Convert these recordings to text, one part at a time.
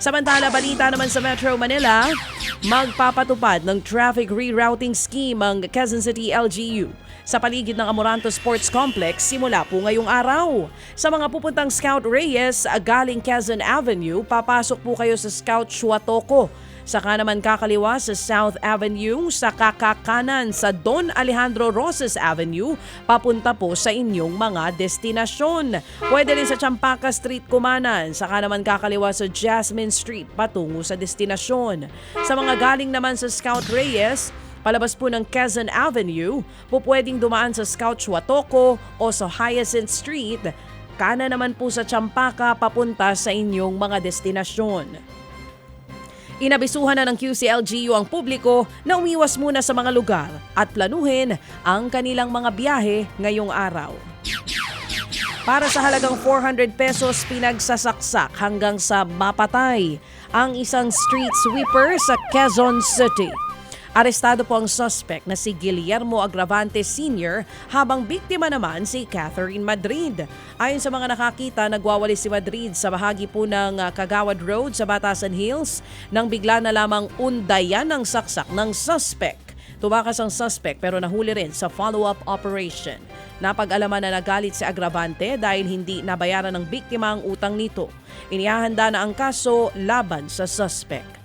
Samantala, balita naman sa Metro Manila, magpapatupad ng traffic rerouting scheme ang Quezon City LGU sa paligid ng Amoranto Sports Complex simula po ngayong araw. Sa mga pupuntang Scout Reyes galing Quezon Avenue, papasok po kayo sa Scout Chuatoco. Saka naman kakaliwa sa South Avenue, sa kakakanan sa Don Alejandro Rosas Avenue, papunta po sa inyong mga destinasyon. Pwede rin sa Champaka Street kumanan, saka naman kakaliwa sa Jasmine Street patungo sa destinasyon. Sa mga galing naman sa Scout Reyes, Palabas po ng Quezon Avenue, po pwedeng dumaan sa Scout Chuatoco o sa Hyacinth Street, kana naman po sa Champaka papunta sa inyong mga destinasyon. Inabisuhan na ng QCLGU ang publiko na umiwas muna sa mga lugar at planuhin ang kanilang mga biyahe ngayong araw. Para sa halagang 400 pesos pinagsasaksak hanggang sa mapatay ang isang street sweeper sa Quezon City. Arestado po ang suspect na si Guillermo Agravante Sr. habang biktima naman si Catherine Madrid. Ayon sa mga nakakita, nagwawali si Madrid sa bahagi po ng ah, Kagawad Road sa Batasan Hills nang bigla na lamang undayan ng saksak ng suspect. Tumakas ang suspect pero nahuli rin sa follow-up operation. Napag-alaman na nagalit si Agravante dahil hindi nabayaran ng biktima ang utang nito. Inihahanda na ang kaso laban sa suspect.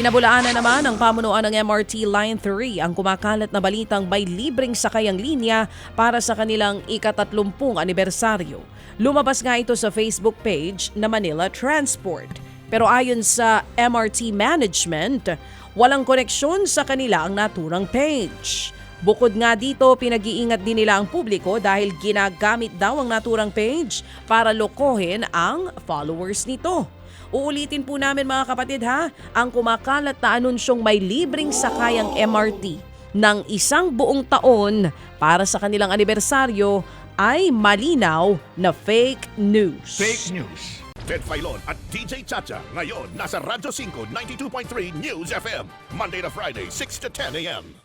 Pinabulaan na naman ang pamunuan ng MRT Line 3 ang kumakalat na balitang may libreng sakay ang linya para sa kanilang ikatatlumpung anibersaryo. Lumabas nga ito sa Facebook page na Manila Transport. Pero ayon sa MRT Management, walang koneksyon sa kanila ang naturang page. Bukod nga dito, pinag-iingat din nila ang publiko dahil ginagamit daw ang naturang page para lokohin ang followers nito. Uulitin po namin mga kapatid ha, ang kumakalat na anunsyong may libreng sakayang MRT ng isang buong taon para sa kanilang anibersaryo ay malinaw na fake news. Fake news. Ted Filon at DJ Chacha. Ngayon, nasa Radyo 5, 92.3 News FM. Monday to Friday, 6 to 10 a.m.